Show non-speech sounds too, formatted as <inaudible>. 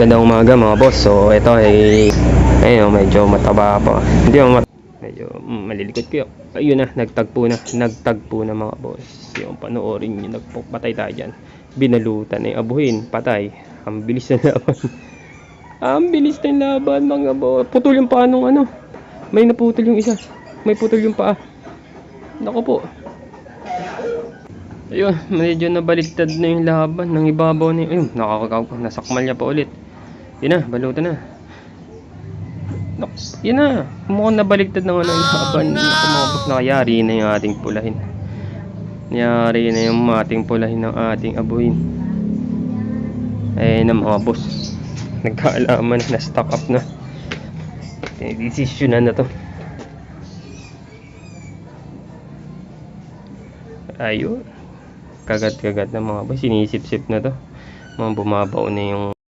Gandang umaga mga boss. So ito ay ayun, medyo mataba pa. Hindi mo mat medyo mm, malilikot ko. Ayun na, nagtagpo na. Nagtagpo na mga boss. Yung panoorin niyo, nagpatay tayo dyan. Binalutan eh, abuhin, patay. Ang bilis na laban. <laughs> Ang bilis ng laban mga boss. Putol yung paa nung ano. May naputol yung isa. May putol yung paa. Nako po. Ayun, medyo nabaliktad na yung laban ng ibabaw yun. Ayun, nakakagaw ko. Nasakmal niya pa ulit. Yun na, balutan na. Nak, yun na. Mukhang nabaliktad naman ang laban. Naku mga boss, nakayari na yung ating pulahin. Nayari na yung ating pulahin ng ating abuhin. Eh na mga boss. Nagkaalaman na, stock up na. Eh, Decision na na to. Ayun. Kagat-kagat na mga boss. Sinisip-sip na to. Mga bumabaw na yung